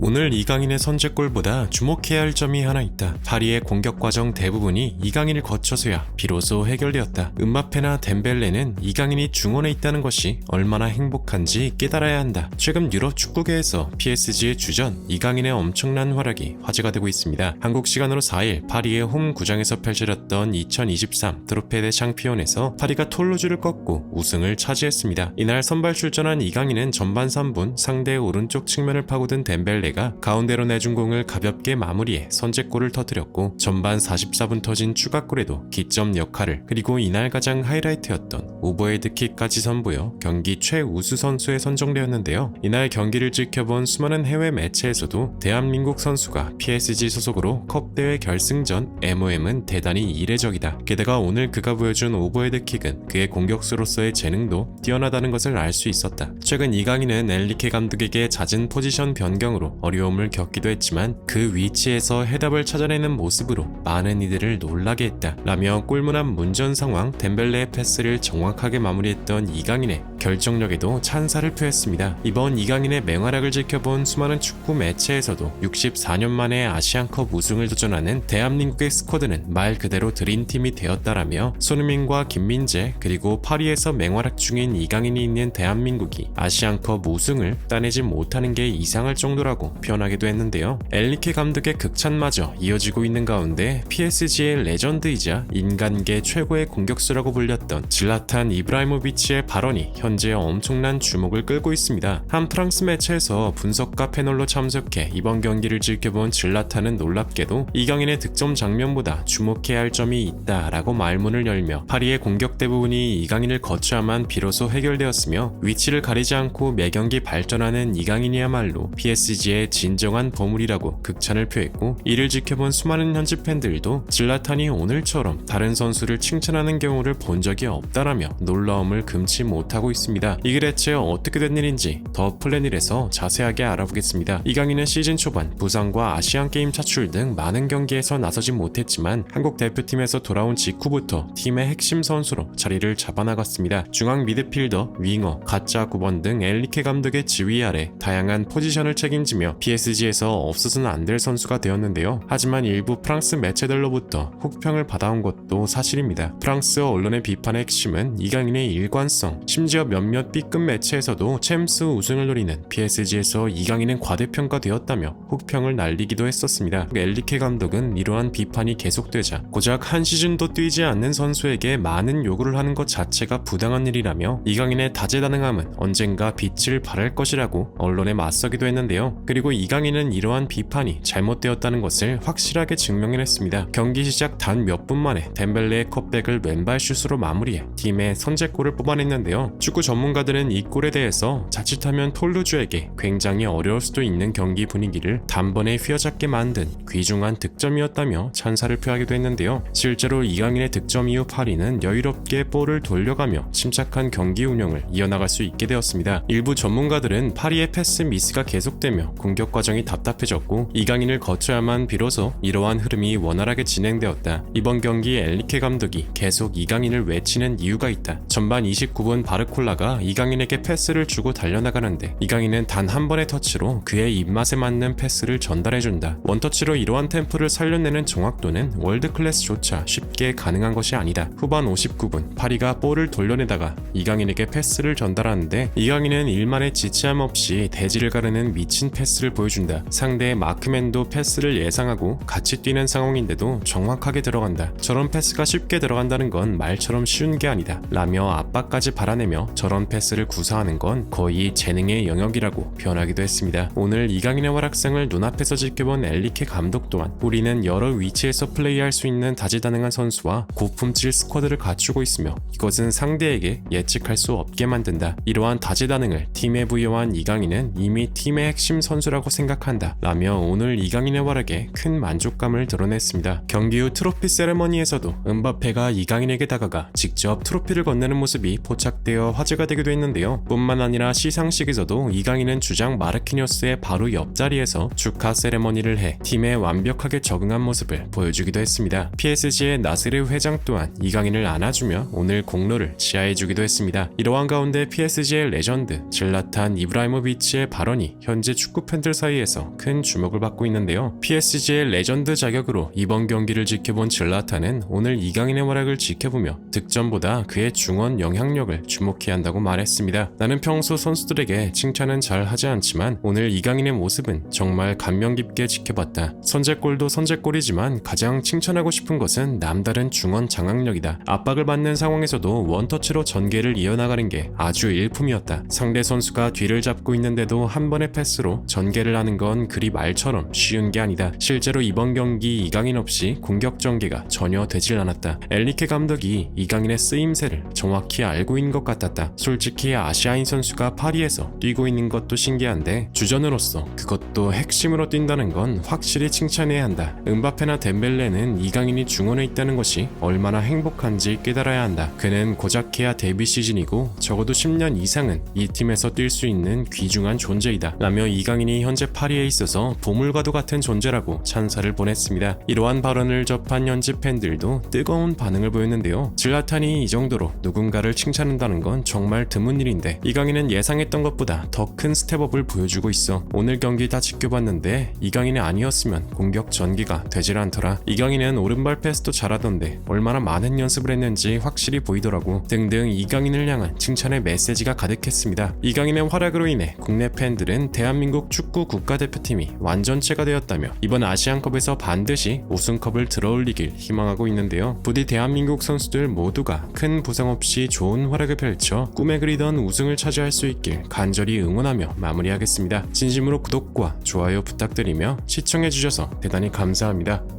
오늘 이강인의 선제골보다 주목해야 할 점이 하나 있다. 파리의 공격 과정 대부분이 이강인을 거쳐서야 비로소 해결되었다. 음바페나 덴벨레는 이강인이 중원에 있다는 것이 얼마나 행복한지 깨달아야 한다. 최근 유럽 축구계에서 PSG의 주전 이강인의 엄청난 활약이 화제가 되고 있습니다. 한국 시간으로 4일 파리의 홈 구장에서 펼쳐졌던 2023 트로페데 샹피온에서 파리가 톨루즈를 꺾고 우승을 차지했습니다. 이날 선발 출전한 이강인은 전반 3분 상대의 오른쪽 측면을 파고든 덴벨레 가 가운데로 내준 공을 가볍게 마무리해 선제골을 터뜨렸고 전반 44분 터진 추가골에도 기점 역할을 그리고 이날 가장 하이라이트였던 오버헤드킥까지 선보여 경기 최우수 선수에 선정되었는데요. 이날 경기를 지켜본 수많은 해외 매체에서도 대한민국 선수가 PSG 소속으로 컵 대회 결승전 MOM은 대단히 이례적이다. 게다가 오늘 그가 보여준 오버헤드킥은 그의 공격수로서의 재능도 뛰어나다는 것을 알 수 있었다. 최근 이강인은 엘리케 감독에게 잦은 포지션 변경으로 어려움을 겪기도 했지만 그 위치에서 해답을 찾아내는 모습으로 많은 이들을 놀라게 했다. 라며 꿀문한 문전 상황 덴벨레의 패스를 정확하게 마무리했던 이강인의 결정력에도 찬사를 표했습니다. 이번 이강인의 맹활약을 지켜본 수많은 축구 매체에서도 64년 만에 아시안컵 우승을 도전하는 대한민국의 스쿼드는 말 그대로 드림팀이 되었다라며 손흥민과 김민재 그리고 파리에서 맹활약 중인 이강인이 있는 대한민국이 아시안컵 우승을 따내지 못하는 게 이상할 정도라고 표현하기도 했는데요. 엘리케 감독의 극찬마저 이어지고 있는 가운데 PSG의 레전드이자 인간계 최고의 공격수라고 불렸던 질라탄 이브라이모비치의 발언이 현재 엄청난 주목을 끌고 있습니다. 한 프랑스 매체에서 분석가 패널로 참석해 이번 경기를 지켜본 질라탄은 놀랍게도 이강인의 득점 장면보다 주목해야 할 점이 있다라고 말문을 열며 파리의 공격 대부분이 이강인을 거쳐야만 비로소 해결되었으며 위치를 가리지 않고 매경기 발전하는 이강인이야말로 PSG의 진정한 보물이라고 극찬을 표했고 이를 지켜본 수많은 현지 팬들도 질라탄이 오늘처럼 다른 선수를 칭찬하는 경우를 본 적이 없다라며 놀라움을 금치 못하고 있습니다. 이게 대체 어떻게 된 일인지 더 플래닛에서 자세하게 알아보겠습니다. 이강인은 시즌 초반 부상과 아시안 게임 차출 등 많은 경기에서 나서지 못했지만 한국 대표팀에서 돌아온 직후부터 팀의 핵심 선수로 자리를 잡아나갔습니다. 중앙 미드필더, 윙어, 가짜 9번 등 엘리케 감독의 지휘 아래 다양한 포지션을 책임지며 PSG에서 없어서는 안 될 선수가 되었는데요. 하지만 일부 프랑스 매체들로부터 혹평을 받아온 것도 사실입니다. 프랑스 언론의 비판의 핵심은 이강인의 일관성, 심지어 몇몇 B급 매체에서도 챔스 우승을 노리는 PSG에서 이강인은 과대평가되었다며 혹평을 날리기도 했었습니다. 엘리케 감독은 이러한 비판이 계속되자 고작 한 시즌도 뛰지 않는 선수에게 많은 요구를 하는 것 자체가 부당한 일이라며 이강인의 다재다능함은 언젠가 빛을 발할 것이라고 언론에 맞서기도 했는데요. 그리고 이강인은 이러한 비판이 잘못되었다는 것을 확실하게 증명해냈습니다. 경기 시작 단 몇 분 만에 덴벨레의 컵백을 왼발 슛으로 마무리해 팀의 선제골을 뽑아냈는데요. 축구 전문가들은 이 골에 대해서 자칫하면 톨루즈에게 굉장히 어려울 수도 있는 경기 분위기를 단번에 휘어잡게 만든 귀중한 득점이었다며 찬사를 표하기도 했는데요. 실제로 이강인의 득점 이후 파리는 여유롭게 볼을 돌려가며 침착한 경기 운영을 이어나갈 수 있게 되었습니다. 일부 전문가들은 파리의 패스 미스가 계속되며 공격 과정이 답답해졌고 이강인을 거쳐야만 비로소 이러한 흐름이 원활하게 진행되었다. 이번 경기 엘리케 감독이 계속 이강인을 외치는 이유가 있다. 전반 29분 바르콜라가 이강인에게 패스를 주고 달려나가는데 이강인은 단 한 번의 터치로 그의 입맛에 맞는 패스를 전달해준다. 원터치로 이러한 템포를 살려내는 정확도는 월드 클래스조차 쉽게 가능한 것이 아니다. 후반 59분 파리가 볼을 돌려내다가 이강인에게 패스를 전달하는데 이강인은 일만의 지체함 없이 대지를 가르는 미친 패스 를 보여준다. 상대의 마크맨도 패스를 예상하고 같이 뛰는 상황인데도 정확하게 들어간다. 저런 패스가 쉽게 들어간다는 건 말처럼 쉬운 게 아니다. 라며 압박까지 발아내며 저런 패스를 구사하는 건 거의 재능의 영역이라고 표현하기도 했습니다. 오늘 이강인의 활약상을 눈앞에서 지켜본 엘리케 감독 또한 우리는 여러 위치에서 플레이할 수 있는 다재다능한 선수와 고품질 스쿼드를 갖추고 있으며 이것은 상대에게 예측할 수 없게 만든다. 이러한 다재다능을 팀에 부여한 이강인은 이미 팀의 핵심 선수 라고 생각한다. 라며 오늘 이강인의 활약에 큰 만족감을 드러냈습니다. 경기 후 트로피 세레머니에서도 은바페가 이강인에게 다가가 직접 트로피를 건네는 모습이 포착되어 화제가 되기도 했는데요. 뿐만 아니라 시상식에서도 이강인은 주장 마르키니어스의 바로 옆자리에서 축하 세레머니를 해 팀에 완벽하게 적응한 모습을 보여주기도 했습니다. PSG의 나스르 회장 또한 이강인을 안아주며 오늘 공로를 지하해주기도 했습니다. 이러한 가운데 PSG의 레전드 질라탄 이브라이모비치의 발언이 현재 축구 팬들 사이에서 큰 주목을 받고 있는데요. PSG의 레전드 자격으로 이번 경기를 지켜본 질라타는 오늘 이강인의 활약을 지켜보며 득점보다 그의 중원 영향력을 주목해야 한다고 말했습니다. 나는 평소 선수들에게 칭찬은 잘 하지 않지만 오늘 이강인의 모습은 정말 감명 깊게 지켜봤다. 선제골도 선제골이지만 가장 칭찬하고 싶은 것은 남다른 중원 장악력이다. 압박을 받는 상황에서도 원터치로 전개를 이어나가는 게 아주 일품이었다. 상대 선수가 뒤를 잡고 있는데도 한 번의 패스로 전 개를 하는 건 그리 말처럼 쉬운 게 아니다. 실제로 이번 경기 이강인 없이 공격 전개가 전혀 되질 않았다. 엘리케 감독이 이강인의 쓰임새를 정확히 알고 있는 것 같았다. 솔직히 아시아인 선수가 파리에서 뛰고 있는 것도 신기한데 주전으로서 그것도 핵심으로 뛴다는 건 확실히 칭찬해야 한다. 은바페나 덴벨레는 이강인이 중원에 있다는 것이 얼마나 행복한지 깨달아야 한다. 그는 고작해야 데뷔 시즌이고 적어도 10년 이상은 이 팀에서 뛸 수 있는 귀중한 존재이다. 라며 이강인 이 현재 파리에 있어서 보물과도 같은 존재라고 찬사를 보냈습니다. 이러한 발언을 접한 현지 팬들도 뜨거운 반응을 보였는데요. 질라탄이 이 정도로 누군가를 칭찬한다는 건 정말 드문 일인데 이 강인은 예상했던 것보다 더 큰 스텝업을 보여주고 있어. 오늘 경기 다 지켜봤는데 이강인이 아니었으면 공격 전기가 되질 않더라. 이강인은 오른발 패스도 잘하던데 얼마나 많은 연습을 했는지 확실히 보이더라고. 등등 이강인을 향한 칭찬의 메시지가 가득했습니다. 이강인의 활약으로 인해 국내 팬들은 대한민국 축구 국가대표팀이 완전체가 되었다며 이번 아시안컵에서 반드시 우승컵을 들어올리길 희망하고 있는데요. 부디 대한민국 선수들 모두가 큰 부상 없이 좋은 활약을 펼쳐 꿈에 그리던 우승을 차지할 수 있길 간절히 응원하며 마무리하겠습니다. 진심으로 구독과 좋아요 부탁드리며 시청해주셔서 대단히 감사합니다.